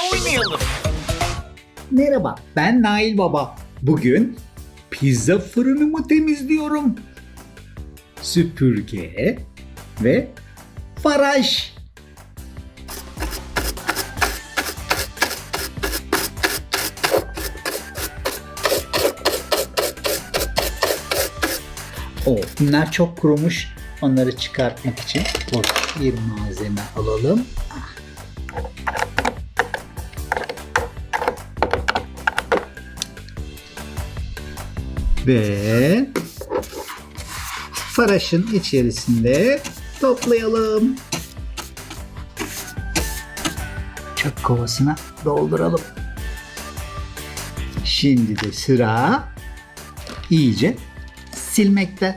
birlikte oynayalım. Merhaba, ben Nail Baba. Bugün pizza fırınımı temizliyorum. Süpürge ve faraş. O, bunlar çok kurumuş. Onları çıkartmak için bir malzeme alalım. Ve faraşın içerisinde toplayalım. Çöp kovasına dolduralım. Şimdi de sıra iyice silmekte.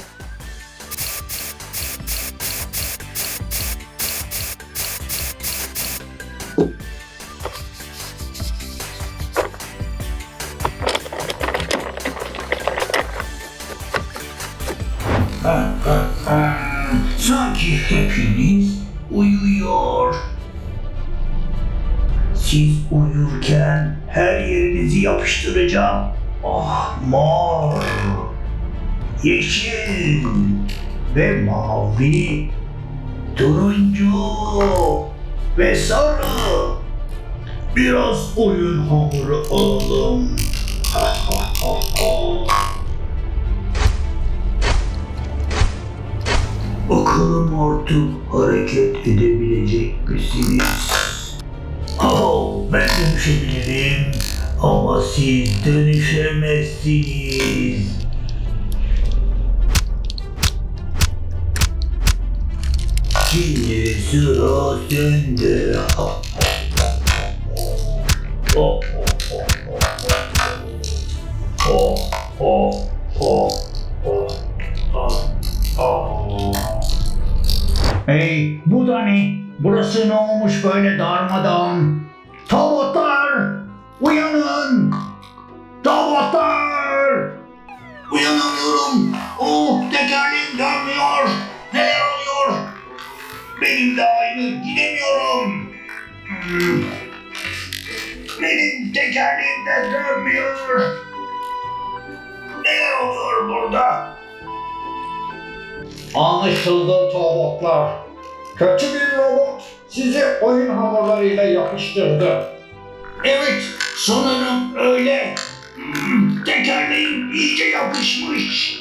Yapıştıracağım. Ah mor, yeşil ve mavi, turuncu ve sarı. Biraz oyun hamuru alalım. Ha. Bakalım artık hareket edebilecek misiniz? Oh, ben dönüşebilirim ama siz dönüşemezsiniz. Şimdi sıra sende. Hey, bu da ne? Burası ne olmuş böyle darmadağın? Tavut Uyanın! Tabutlar! Uyanamıyorum. Oh tekerleğim dönmüyor. Neler oluyor? Benim de aynı gidemiyorum. Benim tekerleğim de dönmüyor. Neler oluyor burada? Anlaşıldı robotlar. Kötü bir robot sizi oyun hamurlarıyla yapıştırdı. Evet, sanırım öyle. Hmm, Tekerleğim iyice yapışmış.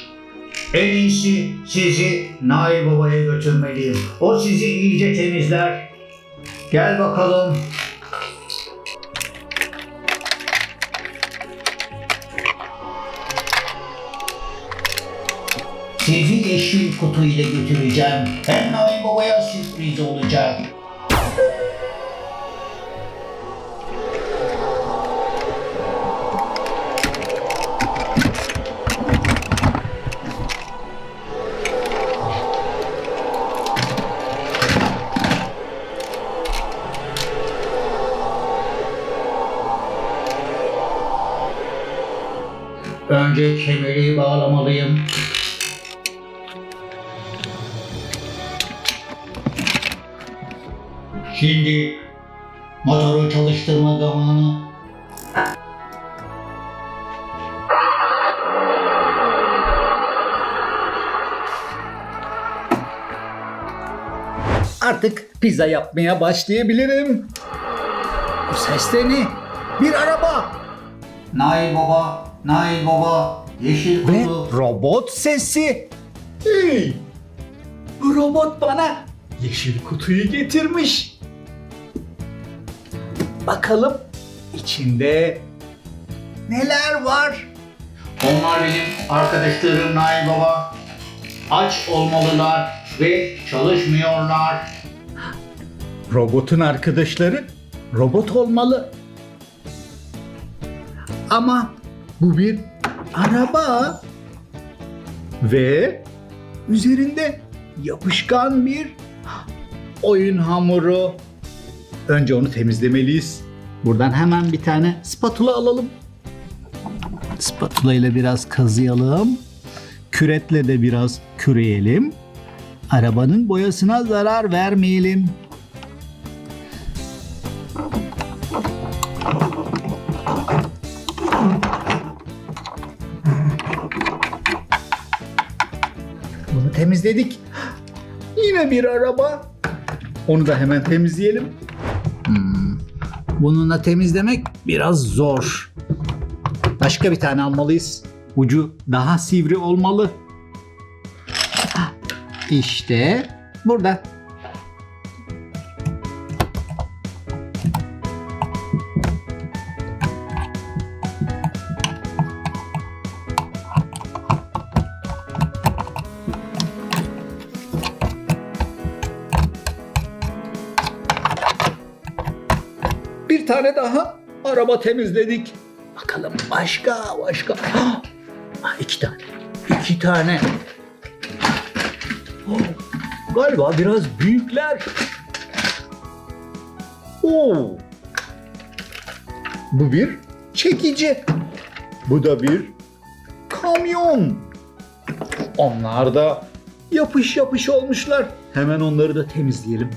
En iyisi sizi Nail Baba'ya götürmeliyim. O sizi iyice temizler. Gel bakalım. Sizi yeşil kutu ile götüreceğim. Hem Nail Baba'ya sürpriz olacak. Önce kemeri bağlamalıyım. Şimdi motoru çalıştırma zamanı. Artık pizza yapmaya başlayabilirim. Bu ses de ne? Bir araba. Nail Baba, Nail Baba, yeşil Ve kutu. robot sesi. Hey! Bu robot bana yeşil kutuyu getirmiş. Bakalım içinde neler var? Onlar benim arkadaşlarım Nail Baba. Aç olmalılar ve çalışmıyorlar. Robotun arkadaşları robot olmalı. Ama bu bir araba ve üzerinde yapışkan bir oyun hamuru. Önce onu temizlemeliyiz. Buradan hemen bir tane spatula alalım. Spatula ile biraz kazıyalım. Küretle de biraz küreyelim. Arabanın boyasına zarar vermeyelim. Temizledik. Yine bir araba. Onu da hemen temizleyelim. Hmm, Bununla temizlemek biraz zor. Başka bir tane almalıyız. Ucu daha sivri olmalı. Hah, İşte burada. Tane daha araba temizledik. Bakalım başka başka. Ah, ah, iki tane. İki tane. Oh, galiba biraz büyükler. Oo. Bu bir çekici. Bu da bir kamyon. Onlar da yapış yapış olmuşlar. Hemen onları da temizleyelim.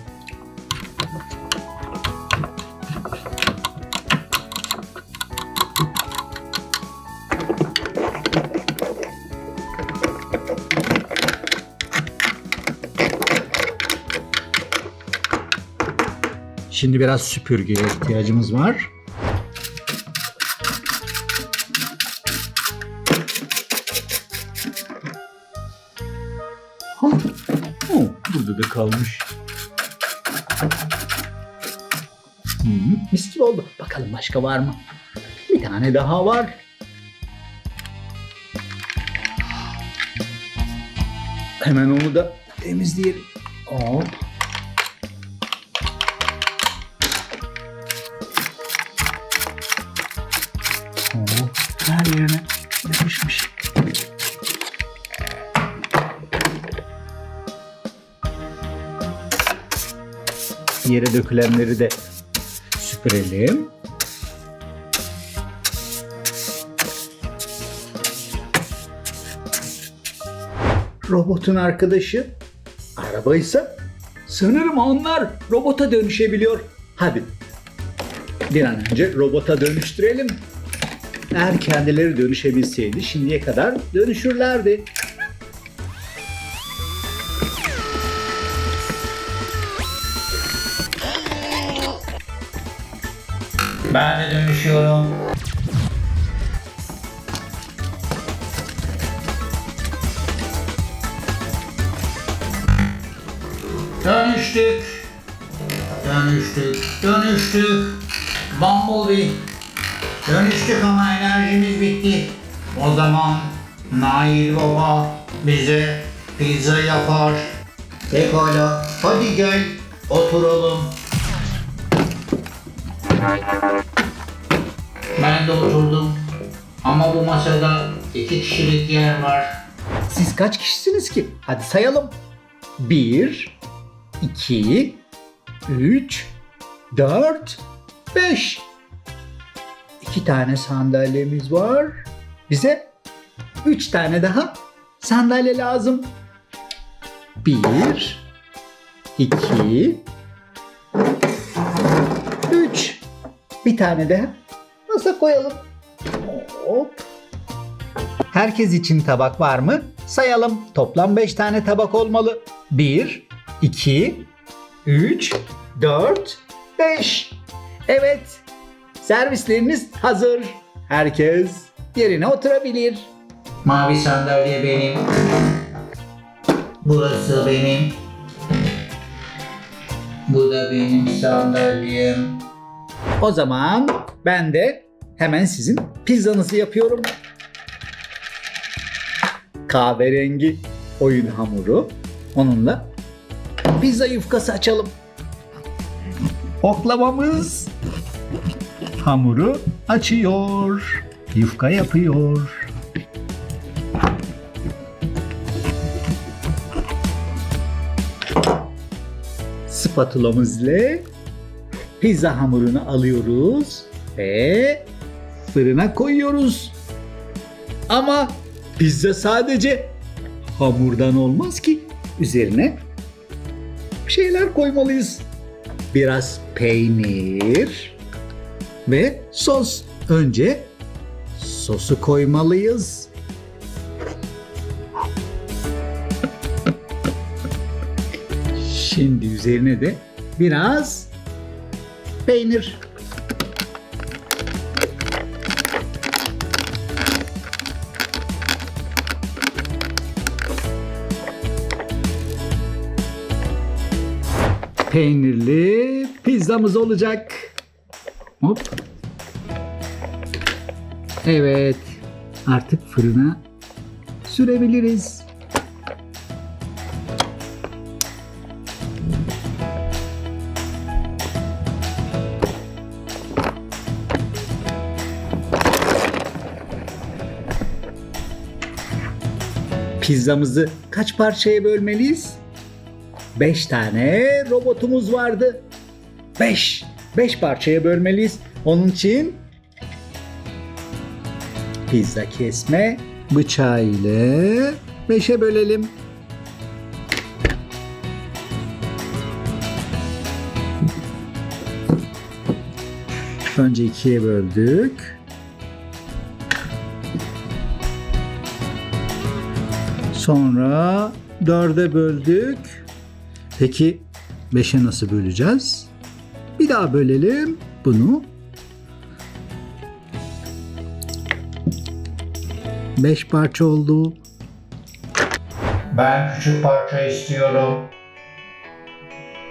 Şimdi biraz süpürgeye ihtiyacımız var. Ha, oh, burada da kalmış. Hmm, mis gibi oldu. Bakalım başka var mı? Bir tane daha var. Hemen onu da temizleyelim. Hop. Yere dökülenleri de süpürelim. Robotun arkadaşı arabaysa sanırım onlar robota dönüşebiliyor. Hadi bir an önce robota dönüştürelim. Eğer kendileri dönüşebilseydi şimdiye kadar dönüşürlerdi. Dönüşüyorum. Dönüştük. Dönüştük. Dönüştük. Bumblebee. Dönüştük ama enerjimiz bitti. O zaman Nail Baba bize pizza yapar. Pekala. Hadi gel. Oturalım. Ben de oturdum. Ama bu masada iki kişilik yer var. Siz kaç kişisiniz ki? Hadi sayalım. 1, 2, 3, 4, 5. İki tane sandalyemiz var. Bize üç tane daha sandalye lazım. Bir, iki, üç. Bir tane daha masa koyalım. Hop. Herkes için tabak var mı? Sayalım. Toplam 5 tane tabak olmalı. 1, 2, 3, 4, 5. Evet. Servisleriniz hazır. Herkes yerine oturabilir. Mavi sandalye benim. Burası benim. Bu da benim sandalyem. O zaman ben de hemen sizin pizzanızı yapıyorum. Kahverengi oyun hamuru. Onunla pizza yufkası açalım. Oklavamız hamuru açıyor. Yufka yapıyor. Spatulamız ile pizza hamurunu alıyoruz ve fırına koyuyoruz. Ama pizza sadece hamurdan olmaz ki. Üzerine bir şeyler koymalıyız. Biraz peynir ve sos. Önce sosu koymalıyız. Şimdi üzerine de biraz peynir. Peynirli pizzamız olacak. Hop. Evet. Artık fırına sürebiliriz. Pizzamızı kaç parçaya bölmeliyiz? 5 tane robotumuz vardı. 5. 5 parçaya bölmeliyiz. Onun için pizza kesme bıçağı ile 5'e bölelim. Önce ikiye böldük. Sonra dörde böldük. Peki 5'e nasıl böleceğiz? Bir daha bölelim bunu. 5 parça oldu. Ben küçük parça istiyorum.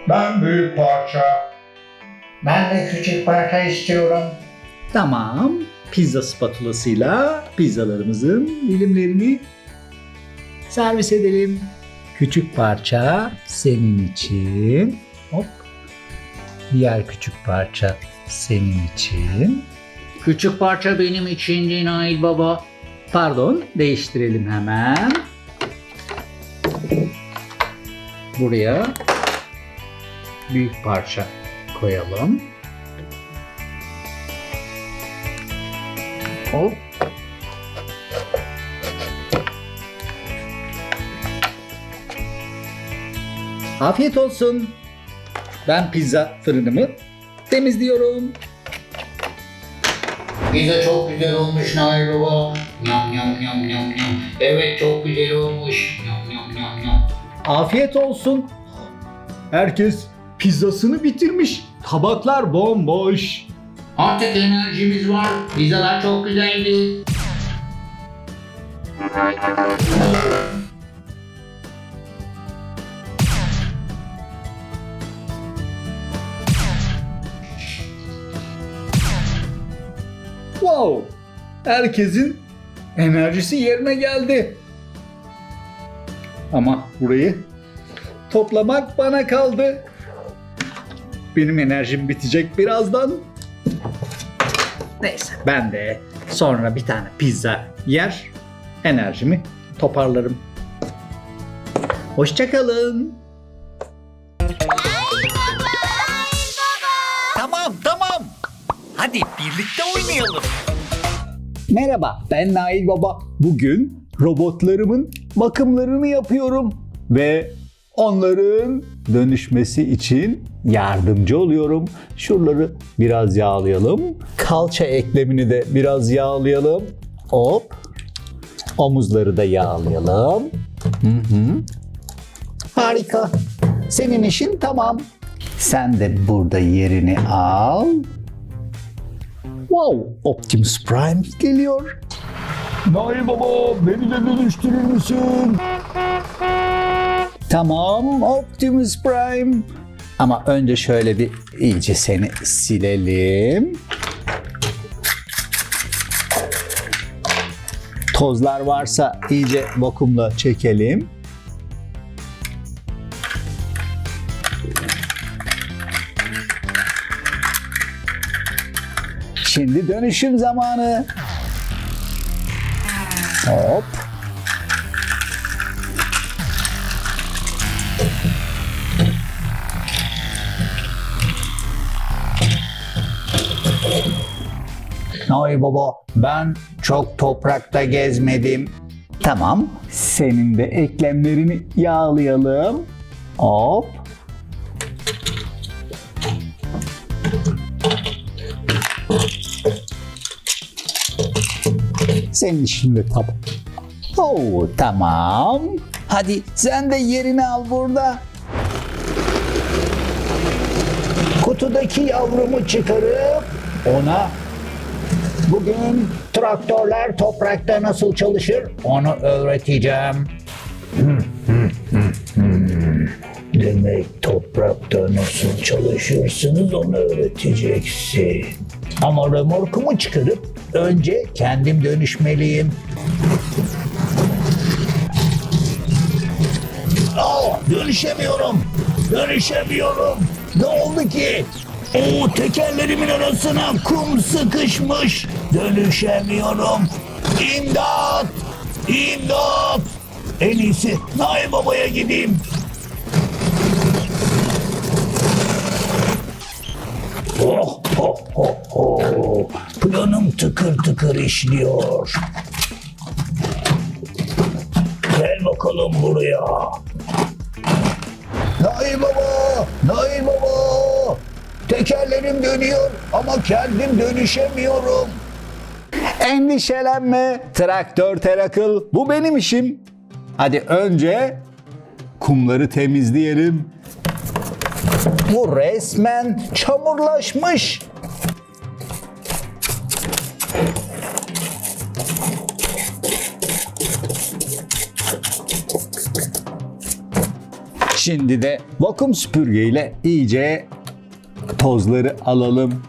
Ben büyük parça. Ben de küçük parça istiyorum. Tamam. Pizza spatulasıyla pizzalarımızın dilimlerini servis edelim. Küçük parça senin için. Hop. Diğer küçük parça senin için. Küçük parça benim için Nail Baba. Pardon, değiştirelim hemen. Buraya büyük parça koyalım. Hop. Afiyet olsun. Ben pizza fırınımı temizliyorum. Pizza çok güzel olmuş Nail Baba. Yam yam yam yam yam. Evet çok güzel olmuş. Yam yam yam yam. Afiyet olsun. Herkes pizzasını bitirmiş. Tabaklar bomboş. Artık enerjimiz var. Pizzalar çok güzeldi. Wow! Herkesin enerjisi yerine geldi. Ama burayı toplamak bana kaldı. Benim enerjim bitecek birazdan. Neyse ben de sonra bir tane pizza yer enerjimi toparlarım. Hoşçakalın. Tamam tamam. Hadi birlikte oynayalım. Merhaba, ben Nail Baba. Bugün robotlarımın bakımlarını yapıyorum ve onların dönüşmesi için yardımcı oluyorum. Şuraları biraz yağlayalım. Kalça eklemini de biraz yağlayalım. Hop. Omuzları da yağlayalım. Hı hı. Harika. Senin işin tamam. Sen de burada yerini al. Wow, Optimus Prime geliyor. Nail baba, beni de dönüştürür müsün? Tamam, Optimus Prime. Ama önce şöyle bir iyice seni silelim. Tozlar varsa iyice vakumla çekelim. Şimdi dönüşüm zamanı. Hop. Ay baba ben çok toprakta gezmedim. Tamam. Senin de eklemlerini yağlayalım. Hop. Senin işin de tamam. Oo, tamam. Hadi sen de yerini al burada. Kutudaki yavrumu çıkarıp ona bugün traktörler toprakta nasıl çalışır onu öğreteceğim. Demek toprakta nasıl çalışırsınız onu öğreteceksin. Ama remorkumu çıkarıp önce kendim dönüşmeliyim. Aa, dönüşemiyorum. Dönüşemiyorum. Ne oldu ki? Oo, tekerlerimin arasına kum sıkışmış. Dönüşemiyorum. İmdat! İmdat! En iyisi Nail Baba'ya gideyim. Oh, oh, oh, oh. Planım tıkır tıkır işliyor. Gel bakalım buraya. Nail Baba! Nail Baba! Tekerlerim dönüyor ama kendim dönüşemiyorum. Endişelenme traktör terakıl bu benim işim. Hadi önce kumları temizleyelim. Bu resmen çamurlaşmış. Şimdi de vakum süpürgeyle iyice tozları alalım.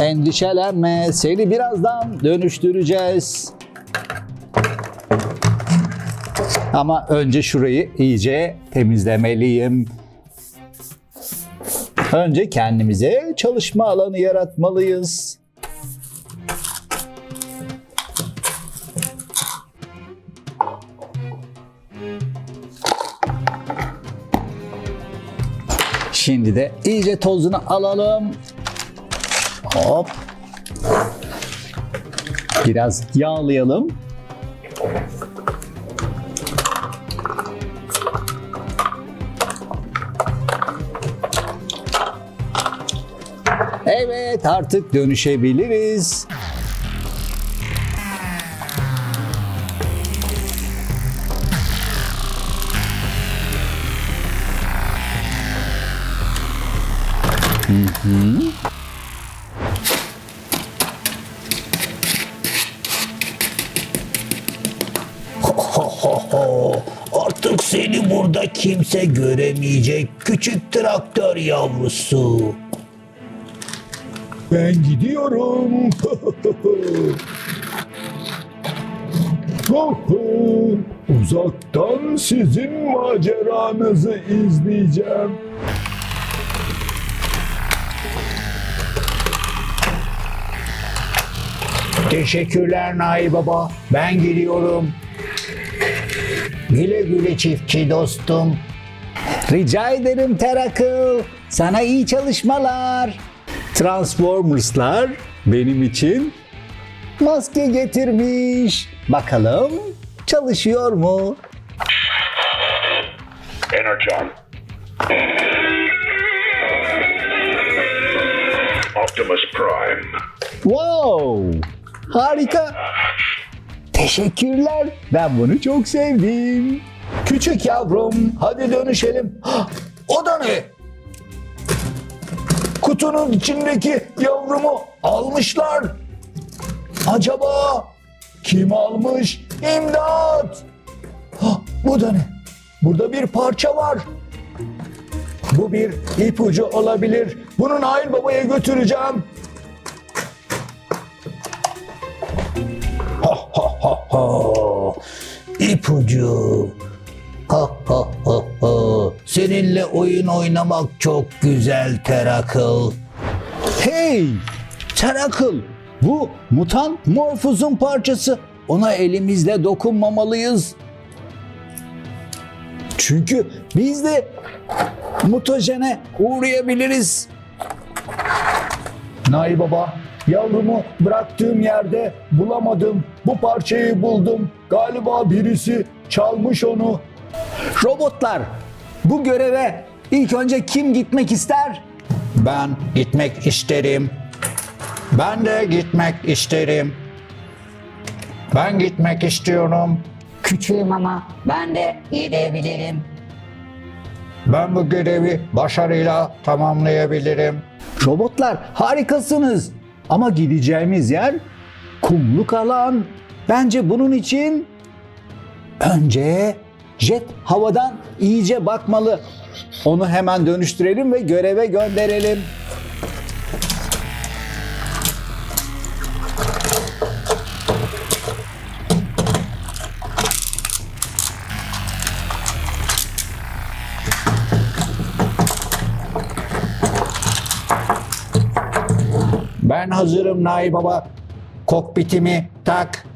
Endişelenme, seni birazdan dönüştüreceğiz. Ama önce şurayı iyice temizlemeliyim. Önce kendimize çalışma alanı yaratmalıyız. Şimdi de iyice tozunu alalım. Hop. Biraz yağlayalım. Evet artık dönüşebiliriz. Artık seni burada kimse göremeyecek küçük traktör yavrusu. Ben gidiyorum. Uzaktan sizin maceranızı izleyeceğim. Teşekkürler Nail Baba. Ben gidiyorum. Güle güle çiftçi dostum. Rica ederim Terakıl. Sana iyi çalışmalar. Transformers'lar benim için maske getirmiş. Bakalım çalışıyor mu? Energon. Optimus Prime. Wow! Harika. Teşekkürler. Ben bunu çok sevdim. Küçük yavrum hadi dönüşelim. Hah, O da ne? Kutunun içindeki yavrumu almışlar. Acaba kim almış? İmdat! Hah, Bu da ne? Burada bir parça var. Bu bir ipucu olabilir. Bunu Nail Baba'ya götüreceğim. Ha. İpucu. Ha ha ha ha. Seninle oyun oynamak çok güzel Terakıl. Hey! Terakıl! Bu mutant Morphos'un parçası. Ona elimizle dokunmamalıyız. Çünkü biz de mutajene uğrayabiliriz. Nail Baba, yavrumu bıraktığım yerde bulamadım. Bu parçayı buldum. Galiba birisi çalmış onu. Robotlar, bu göreve ilk önce kim gitmek ister? Ben gitmek isterim. Ben de gitmek isterim. Ben gitmek istiyorum. Küçüğüm ama ben de gidebilirim. Ben bu görevi başarıyla tamamlayabilirim. Robotlar harikasınız. Ama gideceğimiz yer kumluk alan. Bence bunun için önce jet havadan iyice bakmalı. Onu hemen dönüştürelim ve göreve gönderelim. Ben hazırım Nail Baba. Kokpitimi tak.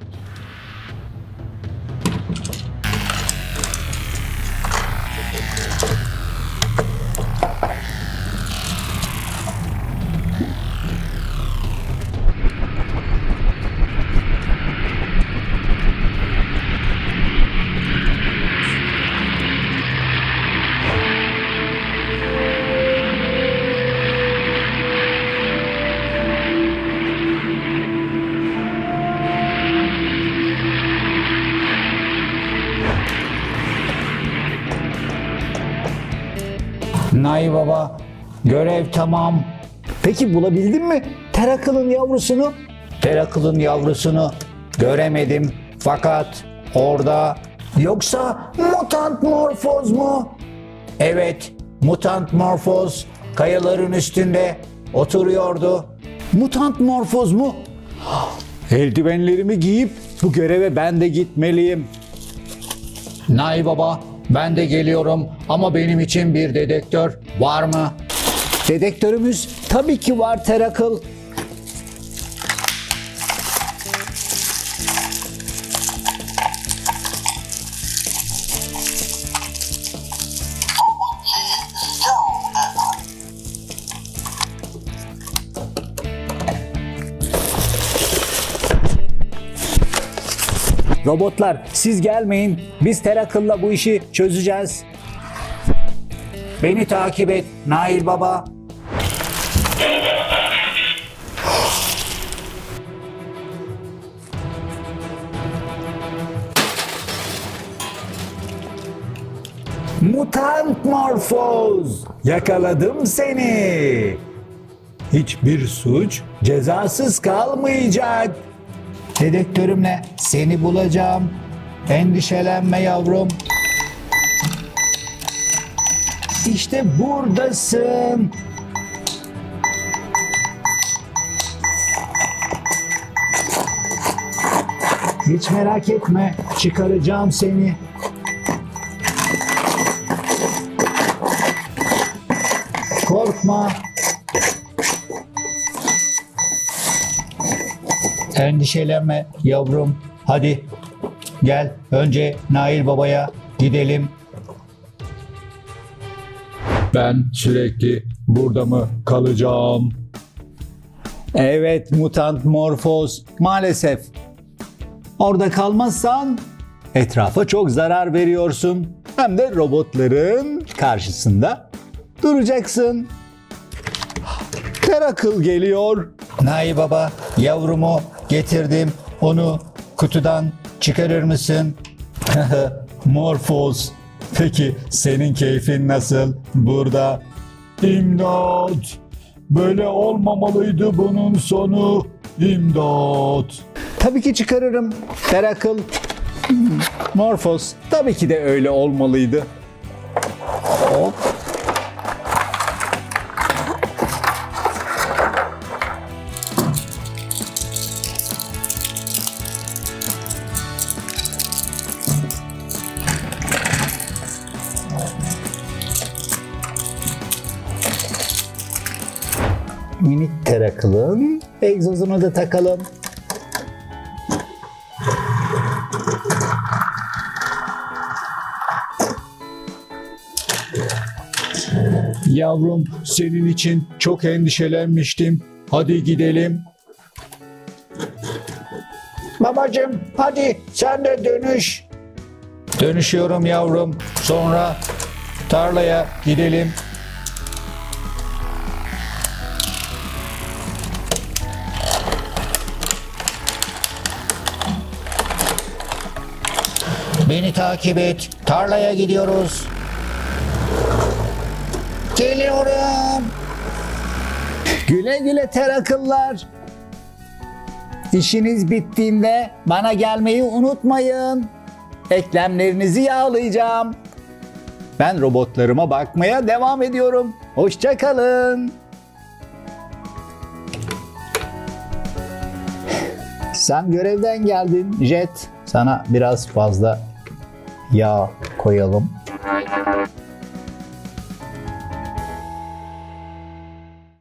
Nail Baba görev tamam. Peki bulabildin mi Terakıl'ın yavrusunu? Terakıl'ın yavrusunu göremedim fakat orada yoksa mutant morfoz mu? Evet, mutant morfoz kayaların üstünde oturuyordu. Mutant morfoz mu? Eldivenlerimi giyip bu göreve ben de gitmeliyim. Nay baba, ben de geliyorum ama benim için bir dedektör var mı? Dedektörümüz tabii ki var Terakıl. Robotlar siz gelmeyin. Biz Terakıl'la bu işi çözeceğiz. Beni takip et Nail baba. Mutant Morfoz! Yakaladım seni! Hiçbir suç cezasız kalmayacak. Dedektörümle seni bulacağım. Endişelenme yavrum. İşte buradasın. Hiç merak etme, çıkaracağım seni. Korkma. Endişelenme yavrum. Hadi gel önce Nail Baba'ya gidelim. Ben sürekli burada mı kalacağım? Evet mutant morfoz maalesef. Orada kalmazsan etrafa çok zarar veriyorsun. Hem de robotların karşısında duracaksın. Terakıl geliyor. Nail Baba yavrumu getirdim. Onu kutudan çıkarır mısın? Morfoz. Peki senin keyfin nasıl burada? İmdat! Böyle olmamalıydı bunun sonu. İmdat! Tabii ki çıkarırım. Terakıl. Hmm, Morfoz. Tabii ki de öyle olmalıydı. Hop. Egzozunu da takalım. Yavrum senin için çok endişelenmiştim. Hadi gidelim. Babacım hadi sen de dönüş. Dönüşüyorum yavrum. Sonra tarlaya gidelim. Beni takip et. Tarlaya gidiyoruz. Geliyorum. Güle güle terakıllar. İşiniz bittiğinde bana gelmeyi unutmayın. Eklemlerinizi yağlayacağım. Ben robotlarıma bakmaya devam ediyorum. Hoşça kalın. Sen görevden geldin Jet. Sana biraz fazla yağ koyalım.